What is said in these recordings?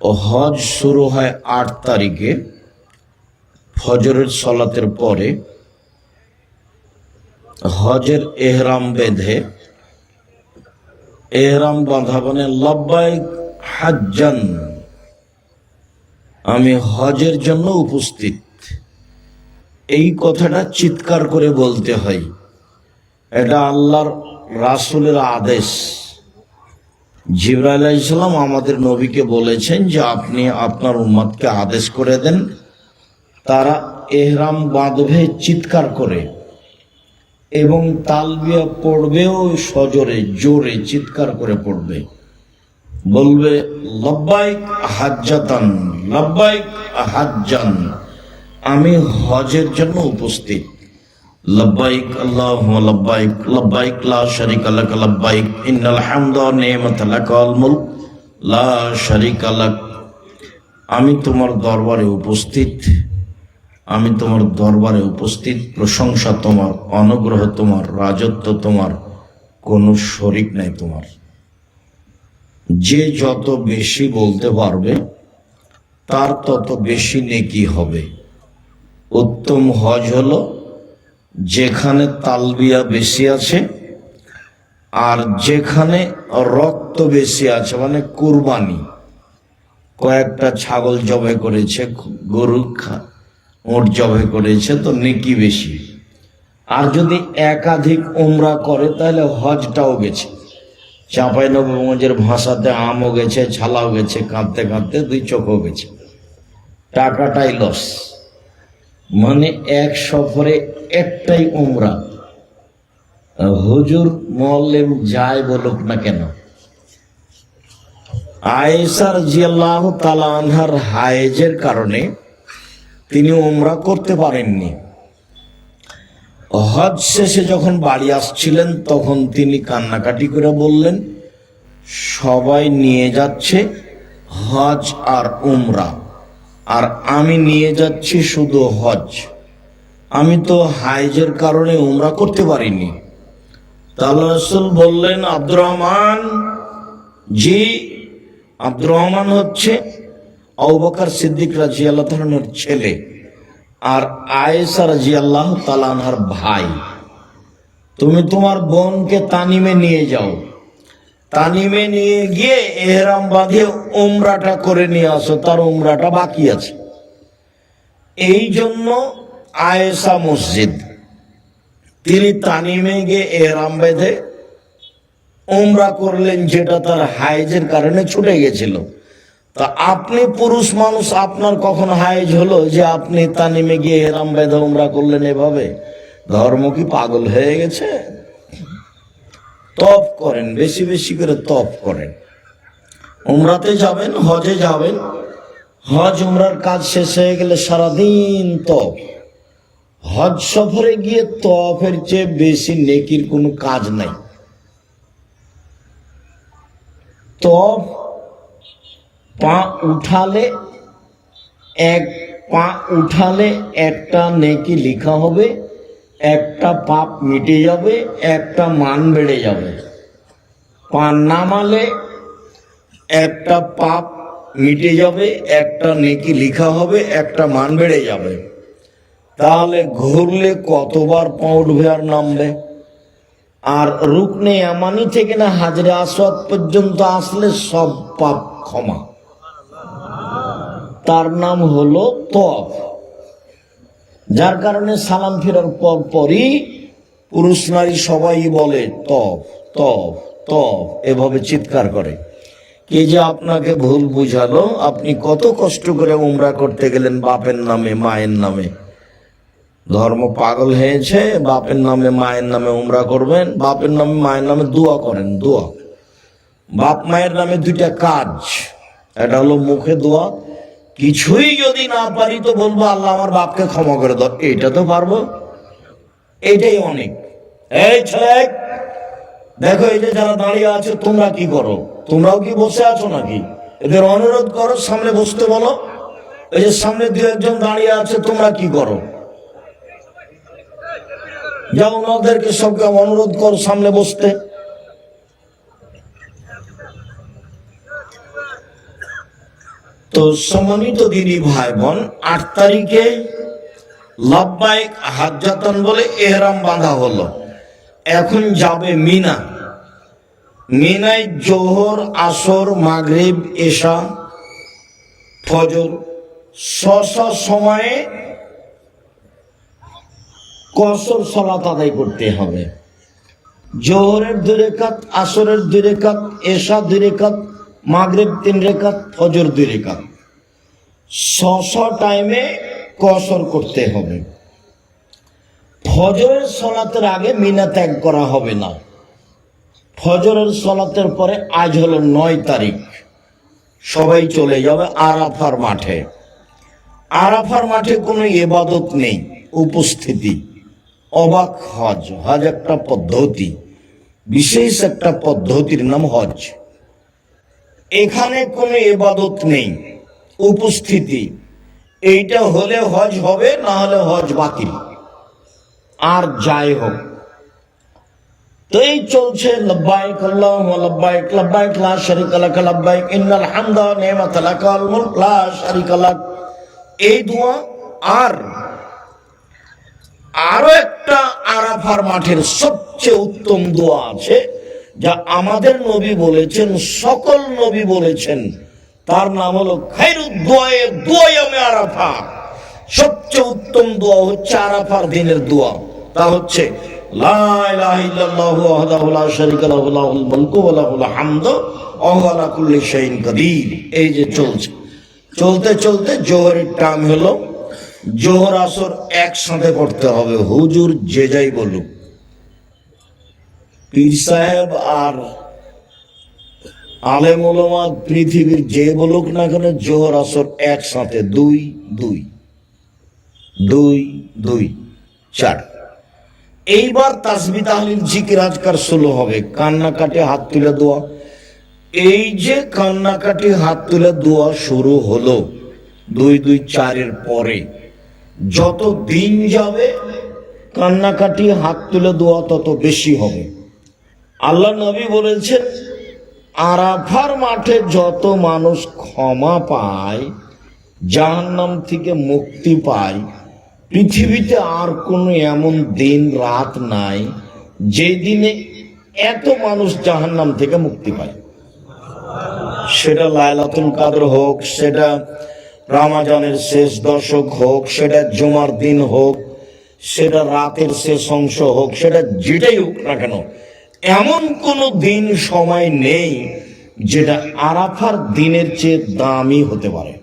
হজ শুরু হয় আট তারিখে। ফজরের সলাতের পরে হজের এহরাম বেঁধে এহরাম বাঁধা মানে লব্বাইক হাজ্জান। আমি হজের জন্য উপস্থিত। এই কথাটা চিৎকার করে বলতে হয়। এটা আল্লাহর রাসুলের আদেশ। জিব্রাইল ইসলাম আমাদের নবীকে বলেছেন যে আপনি আপনার উম্মাদকে আদেশ করে দেন, তারা এহরাম বাঁধবে, চিৎকার করে এবং তালবিয়া পড়বেও সজোরে, জোরে চিৎকার করে পড়বে। বলবে, লব্বাইক হাজ্জাতান, লব্বাইক হাজ্জান, আমি হজের জন্য উপস্থিত। লব্বাইক আল্লাহুম্মা লব্বাইক লব্বাইক লা শারিকা লাক লব্বাইক ইন্নাল হামদা ওয়া নি'মাতা লাক ওয়াল মুলক লা শারিকা লাক আমি তোমার দরবারে উপস্থিত, আমি তোমার দরবারে উপস্থিত। প্রশংসা তোমার, অনুগ্রহ তোমার, রাজত্ব তোমার, কোনো শরিক নাই তোমার। যে যত বেশি বলতে পারবে, তার তত বেশি নেকি হবে। উত্তম হজ হলো যেখানে তালবিয়া বেশি আছে আর যেখানে রক্ত বেশি আছে মানে কুরবানি। কয়েকটা ছাগল জবে করেছে, গরু ওট জবে করেছে, তো নেকি বেশি। আর যদি একাধিক উমরা করে, তাহলে হজটাও গেছে। চাপাই নবগঞ্জের ভাষাতে আমও গেছে, ছালাও গেছে, কাঁদতে কাঁদতে দুই চোখও গেছে। টাকাটাই লস মানে এক সফরে একটাই উমরা। হুজুর মল্লেম যায় বলুক না কেন? আয়েসার জিয়াল্লাহ তালা আনহার হায়েজের কারণে তিনি উমরা করতে পারেননি। হজ শেষে যখন বাড়ি আসছিলেন, তখন তিনি কান্নাকাটি করে বললেন, সবাই নিয়ে যাচ্ছে হজ আর উমরা, আর আমি নিয়ে যাচ্ছি শুধু হজ। আমি তো হাইজের কারণে উমরা করতে পারিনি। রসুল বললেন, আব্দুর রহমান, জি, আব্দুর রহমান হচ্ছে অবকার সিদ্দিক রাজি আল্লাহ ছেলে আর আয়েসা রাজি আল্লাহ তালানহার ভাই। তুমি তোমার বোনকে তানিমে নিয়ে যাও। তানিমে নিয়ে গিয়ে এহরাম বাঁধিয়ে উমরাটা করে নিয়ে আসো, তার উমরাটা বাকি আছে। এই জন্য আয়েশা মসজিদ। তিনি তানিমে গিয়ে এহরাম বেঁধে উমরা করলেন, যেটা তার হাইজের কারণে ছুটে গেছিল। তা আপনি পুরুষ মানুষ, আপনার কখন হাইজ হলো যে আপনি তানিমে গিয়ে এহরাম বেঁধে উমরা করলেন এভাবে? ধর্ম কি পাগল হয়ে গেছে? তপ করেন, বেশি বেশি করে তপ করেন। উমরাতে যাবেন, হজে যাবেন। হজ উমরার কাজ শেষ হয়ে গেলে সারাদিন তপ। হজ সফরে গিয়ে তফের চেয়ে বেশি নেকির কোনো কাজ নাই। তফ পা উঠালে, এক পা উঠালে একটা নেকি লেখা হবে, একটা পাপ মিটে যাবে, একটা মান বেড়ে যাবে। পা নামালে একটা পাপ মিটে যাবে, একটা নেকি লেখা হবে, একটা মান বেড়ে যাবে। তাহলে ঘুরলে কতবার পা নামবে আর রুকনে আমানি থেকে না হাজরে আসওয়াদ পর্যন্ত আসলে সব পাপ ক্ষমা। তার নাম হলো তফ যার কারণে সালাম ফেরার পর পরই পুরুষ নারী সবাই বলে তফ তফ তফ এভাবে চিৎকার করে। কে যে আপনাকে ভুল বুঝালো, আপনি কত কষ্ট করে উমরা করতে গেলেন বাপের নামে, মায়ের নামে। ধর্ম পাগল হয়েছে, বাপের নামে মায়ের নামে উমরা করবেন, বাপের নামে মায়ের নামে দোয়া করেন, দোয়া। বাপ মায়ের নামে দুইটা কাজ, এটা হলো মুখে দোয়া। কিছুই যদি না পারি তো বলব, আল্লাহ আমার বাপকে ক্ষমা করে দাও, এটা তো পারব। এটাই অনেক। এই ছেলে, দেখো এই যে যারা দাঁড়িয়ে আছে, তোমরা কি করো? তোমরাও কি বসে আছো নাকি? এদের অনুরোধ করো, সামনে বসতে বলো। এই যে সামনে দু একজন দাঁড়িয়ে আছে, তোমরা কি করো? যা সবকে অনুরোধ করো সামনে বসতে। তো সম্মানিত দিদি ভাই বোন আট তারিখে লব্বাইক হাজাতন বলে এহরাম বাঁধা হলো। এখন যাবে মিনা। মিনায় জোহর, আসর, মাগরিব, এশা, ফজর স্ব সময়ে কসর সলাত আদায় করতে হবে। জোহরের দুই রেখাত, আসরের দুই রেখাত এশা দুই রেখাত, মাগরিব তিন রেখাত, ফজর দুই রেখাত। শ টাইমে কসর করতে হবে। ফজরের সলাতের আগে মিনা ত্যাগ করা হবে না। ফজরের সলাতের পরে আজ হলো নয় তারিখ। সবাই চলে যাবে আরাফার মাঠে। আরাফার মাঠে কোনো এবাদত নেই, উপস্থিতি। অবাক হজ। হজ একটা পদ্ধতি, বিশেষ একটা পদ্ধতির নাম হজ। এখানে কোনো এবাদত নেই, উপস্থিতি। এইটা হলে হজ হবে, না হলে হজ বাতিল। আর যাই হোক। তো এই চলছে, লব্বাইক আল্লাহুম্মা, লব্বাইক লব্বাইক, লা শারিকা লাক, লব্বাইক, ইন্নাল হামদা নি'মাতা লাকাল মুলক, লা শারিকা লাক। এই দোয়া আর আরও একটা আরাফার মাঠের সবচেয়ে উত্তম দোয়া আছে, যা আমাদের নবী বলেছেন, সকল নবী বলেছেন। তার নাম হলো খাইরুদ দোয়ায়ে আরাফা। সবচেয়ে উত্তম দোয়া হচ্ছে আরাফার দিনের দোয়া। তা হচ্ছে, লা লা কুল্লি এই যে চলছে। চলতে চলতে জোহরের টাইম হলো জোহর আসর একসাথে পড়তে হবে। হুজুর যে যাই বলুক। পীর সাহেব আর আলেম ওলামা পৃথিবীর যে বলুক না কেন, জোহর আসর একসাথে, দুই দুই দুই দুই, চার। এইবার তাসবি তাহলিল জিকির আজকার শুরু হবে। কান্নাকাটি হাত তুলে দোয়া। এই যে কান্নাকাটি হাত তুলে দোয়া শুরু হলো দুই দুই, চারের পরে। যত দিন যাবে, কান্নাকাটি হাত তুলে দোয়া তত বেশি হবে। আল্লাহ নবী বলেছেন, আরাফার মাঠে যত মানুষ ক্ষমা পায়, জাহান্নাম থেকে মুক্তি পায়, পৃথিবীতে আর কোনো এমন দিন, রাত নাই, যে দিনে এত মানুষ জাহান্নাম থেকে মুক্তি পায়। সেটা লায়লাতুল কাদর হোক, সেটা রামাজানের শেষ দশক হোক, সেটা জুমার দিন হোক, সেটা রাতের শেষ অংশ হোক, সেটা যেটাই হোক না কেন, এমন কোনো দিন সময় নেই যেটা আরাফার দিনের চেয়ে দামি হতে পারে।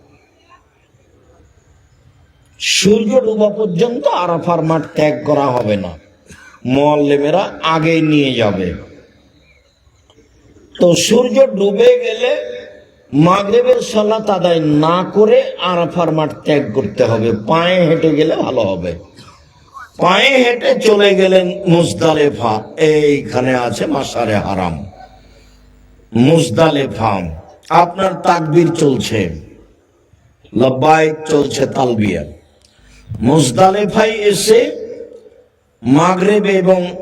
সূর্য ডুবা পর্যন্ত আরাফার মাঠ ত্যাগ করা হবে না। মোয়াল্লেমেরা আগে নিয়ে যাবে। তো সূর্য ডুবে গেলে মাগরেবের সালাত আদায় না করে আরাফার মাঠ ত্যাগ করতে হবে। পায়ে হেঁটে গেলে ভালো হবে। পায়ে হেঁটে চলে গেলেন মুজদালেফা। এইখানে আছে মাসারে হারাম। মুজদালেফা। আপনার তাকবির চলছে। লব্বাইক চলছে তালবিয়া। মুজদালেফাই এসে মাগরেব এবং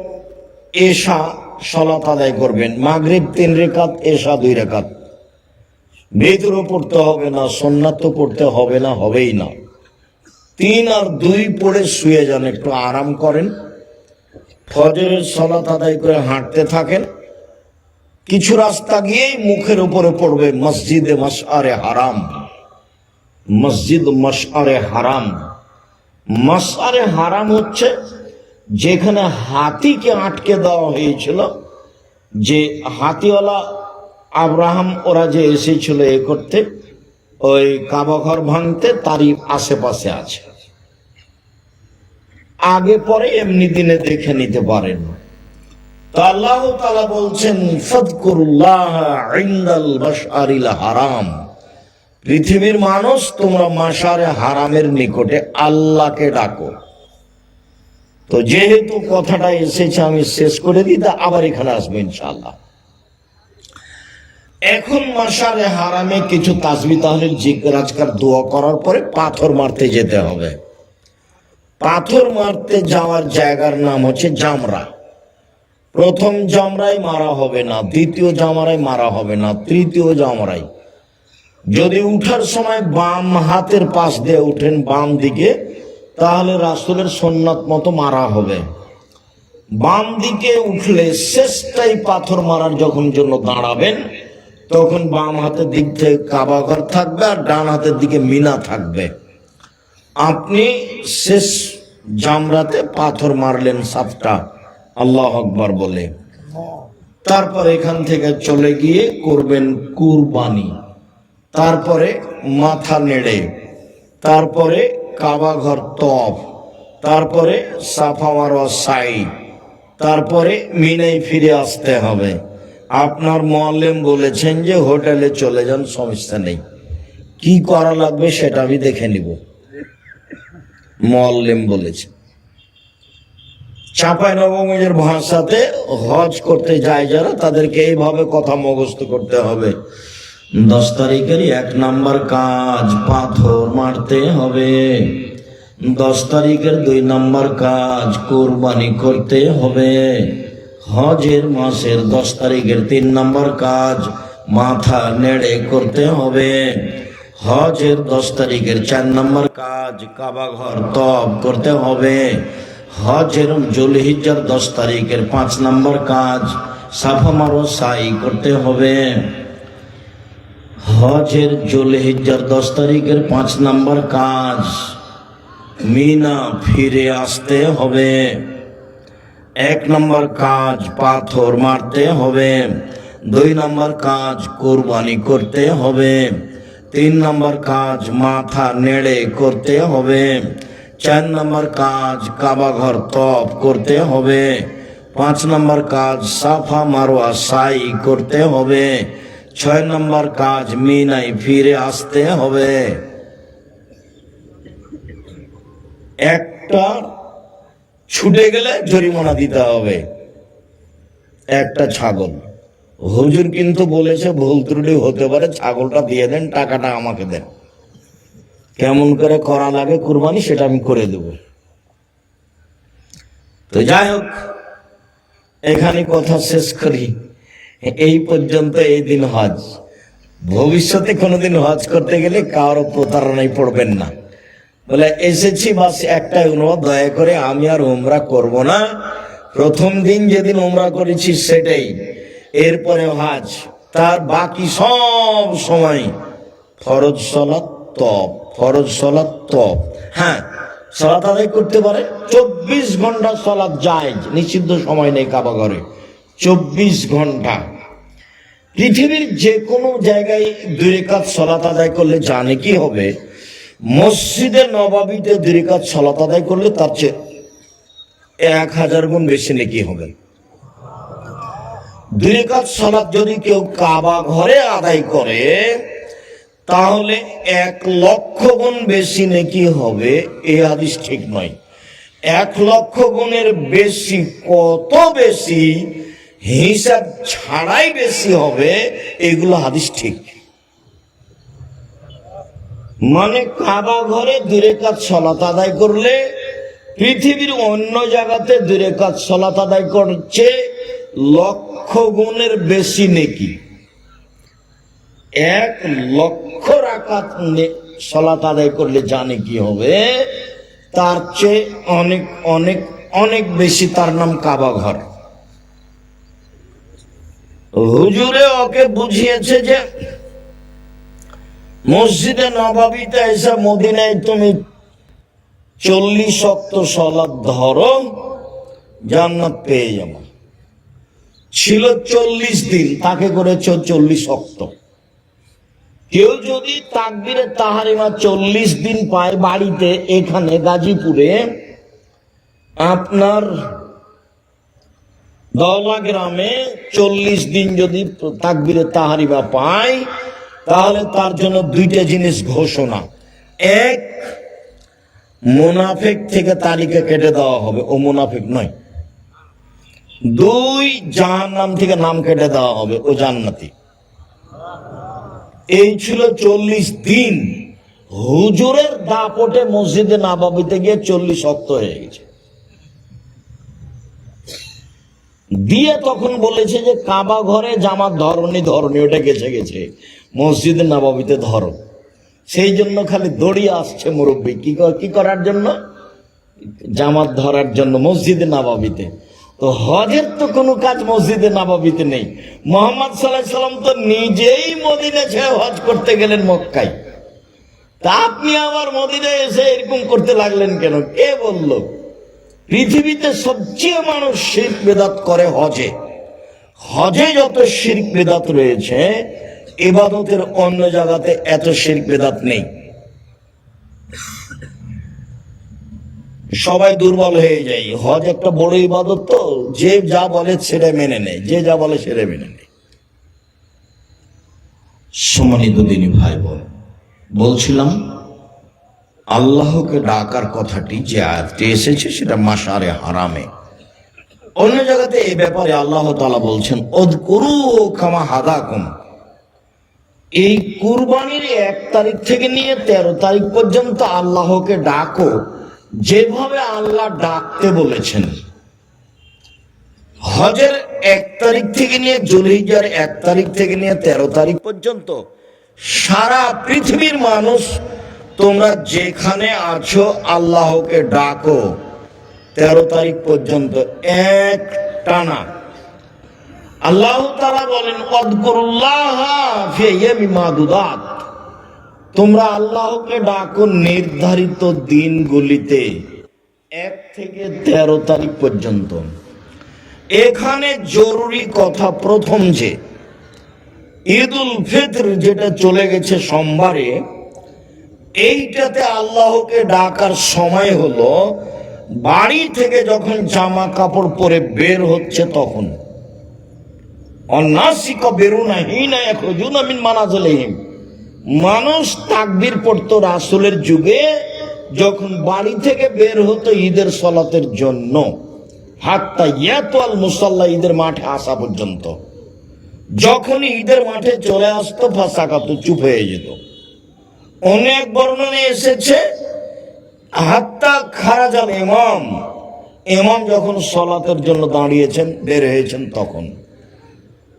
এশা সলাত আদায় করবেন। মাগরেব তিন রেখাত, এশা দুই রেখাত। বেদরও পড়তে হবে না সন্ন্যাত পড়তে হবে না, হবেই না। তিন আর দুই পড়ে শুয়ে যান, একটু আরাম করেন। ফজরের সলাত আদায় করে হাঁটতে থাকেন। কিছু রাস্তা গিয়েই মুখের উপরে পড়বে মসজিদে মশআরে হারাম। মসজিদ মশআরে হারাম। মশআরে হারাম হচ্ছে যেখানে হাতিকে আটকে দেওয়া হয়েছিল, যে হাতিওয়ালা আব্রাহাম, ওরা যে এসেছিল এ করতে, ওই কাবাঘর ভাঙতে তারই আশেপাশে আছে। আগে পরে এমনি দিনে দেখে নিতে পারেন। তো আল্লাহ তালা বলছেন হারাম পৃথিবীর মানুষ, তোমরা মাসারে হারামের নিকটে আল্লাহকে ডাকো। তো যেহেতু কথাটা এসেছে, আমি শেষ করে দিই, তা আবার এখানে আসব ইনশাল্লাহ এখন মাসারে হারামে কিছু তাসবি তাহলে জিজ্ঞাজকার দোয়া করার পরে পাথর মারতে যেতে হবে। পাথর মারতে যাওয়ার জায়গার নাম হচ্ছে জামরা। প্রথম জামরাই মারা হবে না, দ্বিতীয় জামরাই মারা হবে না, তৃতীয় জামরাই যদি উঠার সময় বাম হাতের পাশ দিয়ে উঠেন বাম দিকে, তাহলে রাসুলের সন্ন্যত মতো মারা হবে। বাম দিকে উঠলে শেষটাই পাথর মারার যখন জন্য দাঁড়াবেন তখন বাম হাতের দিক থেকে কাবাঘর থাকবে আর ডান হাতের দিকে মিনা থাকবে। আপনি শেষ জামরাতে পাথর মারলেন সাতটা আল্লাহ আকবর বলে। তারপর এখান থেকে চলে গিয়ে করবেন কুরবানি। তারপরে মাথা নেড়ে, তারপরে কাবাঘর তপ তারপরে সাফা মারোয়া সাই তারপরে মিনাই ফিরে আসতে হবে। আপনার মোয়াল্লেম বলেছেন যে হোটেলে চলে যান, সমস্যা নেই। কি করা লাগবে সেটা আমি দেখে নিব। মোয়াল্লেম বলেছে। চাপাই নবমের ভাষাতে হজ করতে যায় যারা, তাদেরকে এইভাবে কথা মুখস্থ করতে হবে। দশ তারিখের এক নাম্বার কাজ, পাথর মারতে হবে। দশ তারিখের দুই নাম্বার কাজ, কোরবানি করতে হবে। হজের মাসের দশ তারিখের তিন নাম্বার কাজ, মাথা নেড়ে করতে হবে। হজের দশ তারিখের চার নম্বর কাজ, কাবাঘর তপ করতে হবে। হজের জুলহিজ্জার দশ তারিখের পাঁচ নম্বর কাজ সাফা মারো সাই করতে হবে। হজের জুলহিজ্জার দশ তারিখের পাঁচ নম্বর কাজ, মিনা ফিরে আসতে হবে। এক নম্বর কাজ পাথর মারতে হবে, দুই নম্বর কাজ কোরবানি করতে হবে, তিন নম্বর কাজ মাথা নেড়ে করতে হবে, চার নম্বর কাজ কাবাঘর তপ করতে হবে, পাঁচ নম্বর কাজ সাফা মারোয়া সাই করতে হবে, ছয় নম্বর কাজ মিনাই ফিরে আসতে হবে। একটা ছুটে গেলে জরিমানা দিতে হবে। একটা ছাগল। হুজুর কিন্তু বলেছে, ভুল ত্রুটি হতে পারে, ছাগলটা দিয়ে দেন, টাকাটা আমাকে দেন। কেমন করে করা লাগে কুরবানি, সেটা আমি করে দেব। তো যাই হোক, এখানে কথা শেষ করি। এই পর্যন্ত এই দিন হজ। ভবিষ্যতে কোনোদিন হজ করতে গেলে কারও প্রতারণায় পড়বেন না। বলে, এসেছি বাস, একটাই অনুরোধ, দয়া করে আমি আর উমরা করব না। প্রথম দিন যেদিন উমরা করেছি সেটাই। এরপরে হজ, তার বাকি সব সময় ফরজ সলাৎ তপ, ফরজ সলাৎ তপ। হ্যাঁ সলাৎ আদায় করতে পারে, চব্বিশ ঘণ্টা সলাৎ যায় নিষিদ্ধ সময় নেই কাবা ঘরে, চব্বিশ ঘণ্টা। পৃথিবীর যে কোনো জায়গায় দুই রেখাত সলাত আদায় করলে জানে কি হবে? মসজিদে নবাবিতে দুই রেখাত সলাত আদায় করলে তার চেয়ে এক হাজার গুণ বেশি নাকি হবে। দুই রেখাত সলাত যদি কেউ কাবা ঘরে আদায় করে, তাহলে এক লক্ষ গুণ বেশি নাকি হবে, এ হাদিস ঠিক নয়। এক লক্ষ গুণের বেশি কত বেশি, হিসাব ছাড়াই বেশি হবে, এগুলো হাদিস ঠিক। মানে কাবা ঘরে দূরে কাজ সলাত আদায় করলে পৃথিবীর অন্য জায়গাতে দূরে কাজ সলাত আদায় করছে লক্ষ গুণের বেশি নেকি। এক লক্ষ রাকাত সলাত আদায় করলে জানে কি হবে? তার চেয়ে অনেক অনেক অনেক বেশি তার নাম কাবা ঘর। হুজুরে ওকে বুঝিয়েছে যে মসজিদে নবাবিতে এসে মদিনায় তুমি চল্লিশ অক্ত সলাদ ধরো জান্নাত পেয়ে যাব। ছিল চল্লিশ দিন, তাকে করেছ চল্লিশ অক্ত কেউ যদি তাকবিরে তাহারিমা চল্লিশ দিন পায় বাড়িতে, এখানে গাজীপুরে, আপনার দলা গ্রামে চল্লিশ দিন যদি তাকবিরে তাহারিমা পায় তাহলে তার জন্য দুইটা জিনিস ঘোষণা। এক, মুনাফিক থেকে তালিকা কেটে দেওয়া হবে। ও মুনাফিক নয়। দুই, জাহান্নাম থেকে নাম কেটে দেওয়া হবে। ও জান্নাতি। এই ছিল চল্লিশ দিন। হুজুরের দাপটে মসজিদে নাবাবিতে গিয়ে চল্লিশ শক্ত হয়ে গেছে। দিয়ে তখন বলেছে যে কাবা ঘরে জামার ধরনি ধরনি, ওটা গেছে গেছে। মসজিদে নবাবিতে ধরো। সেই জন্য খালি দড়িয়ে আসছে মুরব্বী। কি কি করার জন্য? জামাত ধরার জন্য মসজিদে নাবাবিতে। তো হজের তো কোনো কাজ মসজিদে নাবাবিতে নেই। মোহাম্মদ সাল্লাহ সাল্লাম তো নিজেই মদিনা ছেড়ে হজ করতে গেলেন মক্কায়। তা আপনি আবার মদিনায় এসে এরকম করতে লাগলেন কেন? কে বলল? পৃথিবীতে সবচেয়ে মানুষ শির বেদাত করে হজে। হজে যত শির্ক বেদাত রয়েছে ইবাদতের অন্য জায়গাতে এত শিল্প বেদাত নেই। সবাই দুর্বল হয়ে যায়। হজ একটা বড় ইবাদত তো, যে যা বলে সেটা মেনে নেয়, যে যা বলে সেটা মেনে নেয়। সম্মানিত দিনী ভাই বোন বলছিলাম, আল্লাহকে ডাকার কথাটি যে আয়াতটি এসেছে সেটা মাসারে হারামে। অন্য জায়গাতে এই ব্যাপারে আল্লাহ তালা বলছেন অদ করু খামা হাদাকুম। এই কুরবানির এক তারিখ থেকে নিয়ে তেরো তারিখ পর্যন্ত আল্লাহকে ডাকো, যেভাবে আল্লাহ ডাকতে বলেছেন। হজের এক তারিখ থেকে নিয়ে জুলহিজার এক তারিখ থেকে নিয়ে তেরো তারিখ পর্যন্ত সারা পৃথিবীর মানুষ তোমরা যেখানে আছো আল্লাহকে ডাকো। তেরো তারিখ পর্যন্ত এক টানা আল্লাহ তারা বলেন তোমরা আল্লাহকে ডাকো নির্ধারিত দিনগুলিতে, এক থেকে তেরো তারিখ পর্যন্ত। এখানে জরুরি কথা প্রথম যে ঈদ উল ফিতর যেটা চলে গেছে সোমবারে, এইটাতে আল্লাহকে ডাকার সময় হলো, বাড়ি থেকে যখন জামা কাপড় পরে বের হচ্ছে তখন। অন্নাসিক বেরুনা হিনা ইয়াখরুজুনা মিন মানাজিলিহিম। মানুষ তাকবির পড়তো রাসুলের যুগে যখন বাড়ি থেকে বের হতো ঈদের সলাতের জন্য। হাত্তা ইয়াতাল মুসাল্লা ঈদের মাঠে আসা পর্যন্ত। যখন ঈদের মাঠে চলে আসতো ফাঁসাকাত চুপ হয়ে যেত। অনেক বর্ণনে এসেছে, হাত্তা খারাজাল ইমাম। ইমাম যখন সলাতের জন্য দাঁড়িয়েছেন, বের হয়েছেন তখন।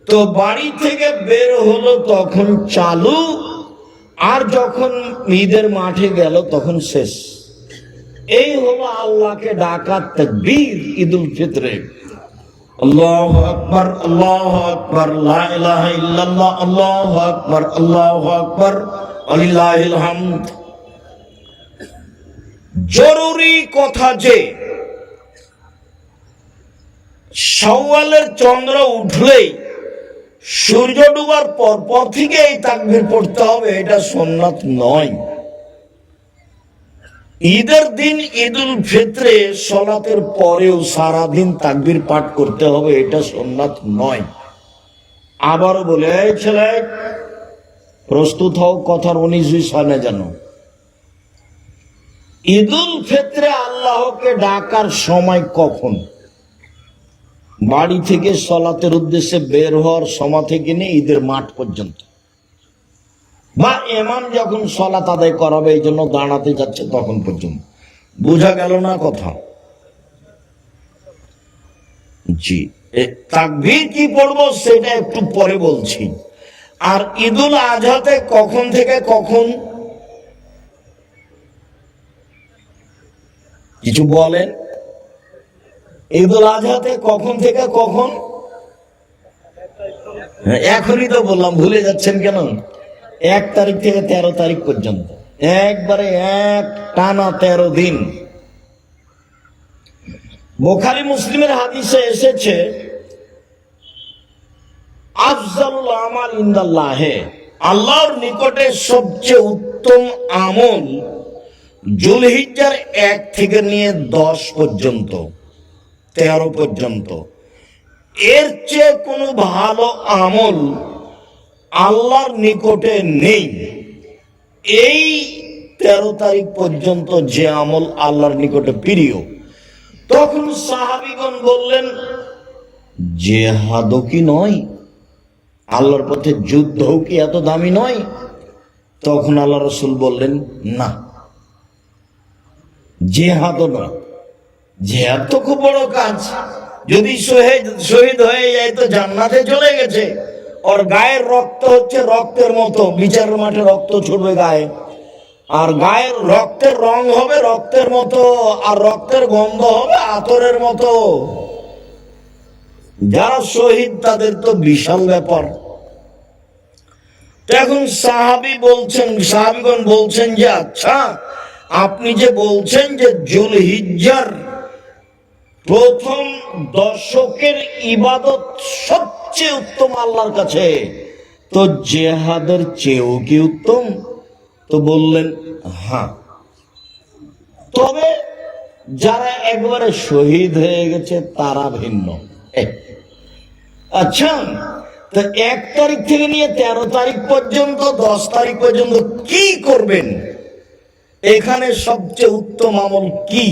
তো বাড়ি থেকে বের হলো তখন চালু, আর যখন ঈদের মাঠে গেল তখন শেষ। এই হলো আল্লাহকে ডাকার তকবীর ঈদুল ফিতরে। আল্লাহু আকবার আল্লাহু আকবার আকবার, আল্লাহু আকবার জরুরি কথা যে সওয়ালের চন্দ্র উঠলেই সূর্য ডুবার পর পর থেকে এই তাকবীর পড়তে হবে, এটা সোননাথ নয়। ঈদের দিন ঈদুল ফিতরে সলাতের পরেও সারাদিন তাকবির পাঠ করতে হবে, এটা সোননাথ নয়। আবার বলে ছেলে, প্রস্তুত হও, কথার উনিশ বিশ হয় না যেন। ঈদুল ফিতরে আল্লাহকে ডাকার সময় কখন? বাড়ি থেকে সলাতের উদ্দেশ্যে বের হওয়ার সময় থেকে নিয়ে ঈদের মাঠ পর্যন্ত। বা এমাম যখন সলাত আদায় করাবে, এই জন্য দাঁড়াতে যাচ্ছে তখন পর্যন্ত। বোঝা গেল না কথা? জি। এ তাকবীর কি পড়ব সেটা একটু পরে বলছি। আর ঈদুল আজহাতে কখন থেকে কখন? কিছু বলেন? ঈদুল আজহাতে কখন থেকে কখন? এখনই তো বললাম, ভুলে যাচ্ছেন কেন? এক তারিখ থেকে তেরো তারিখ পর্যন্ত। একবারে এক টানা তেরো দিন। বোখারি মুসলিমের হাদিসে এসেছে, আফজালুল আমাল ইন্দাল্লাহে, আল্লাহর নিকটে সবচেয়ে উত্তম আমল জুলহিজ্জার এক থেকে নিয়ে দশ পর্যন্ত। তেরো পর্যন্ত। এর চেয়ে কোনো ভালো আমল আল্লাহর নিকটে নেই। এই তেরো তারিখ পর্যন্ত যে আমল আল্লাহর নিকটে প্রিয়, তখন সাহাবিগণ বললেন, জেহাদও কি নয়? আল্লাহর পথে যুদ্ধও কি এত দামি নয়? তখন আল্লাহ রসুল বললেন, না, জেহাদও নয়। জেহাদ তো খুব বড় কাজ, যদি শহীদ হয়ে যায় তো জান্নাতে চলে গেছে। ওর গায়ের রক্ত হচ্ছে রক্তের মতো বিচারের মাঠে রক্ত ছুটবে গায়ে। আর গায়ের রক্তের রং হবে রক্তের মতো, আর রক্তের গন্ধ হবে আতরের মতো। যারা শহীদ, তাদের তো বিশাল ব্যাপার। এখন সাহাবি বলছেন, সাহাবিগণ বলছেন যে আচ্ছা আপনি যে বলছেন যে জুল জুলহিজ্জার প্রথম দর্শকের ইবাদত সবচেয়ে উত্তম আল্লাহর কাছে। তো জেহাদের চেয়েও কি উত্তম? তো বললেন হ্যাঁ। তবে যারা একবারে শহীদ হয়ে গেছে, তারা ভিন্ন। আচ্ছা তো এক তারিখ থেকে নিয়ে তেরো তারিখ পর্যন্ত, দশ তারিখ পর্যন্ত কি করবেন? এখানে সবচেয়ে উত্তম আমল কি?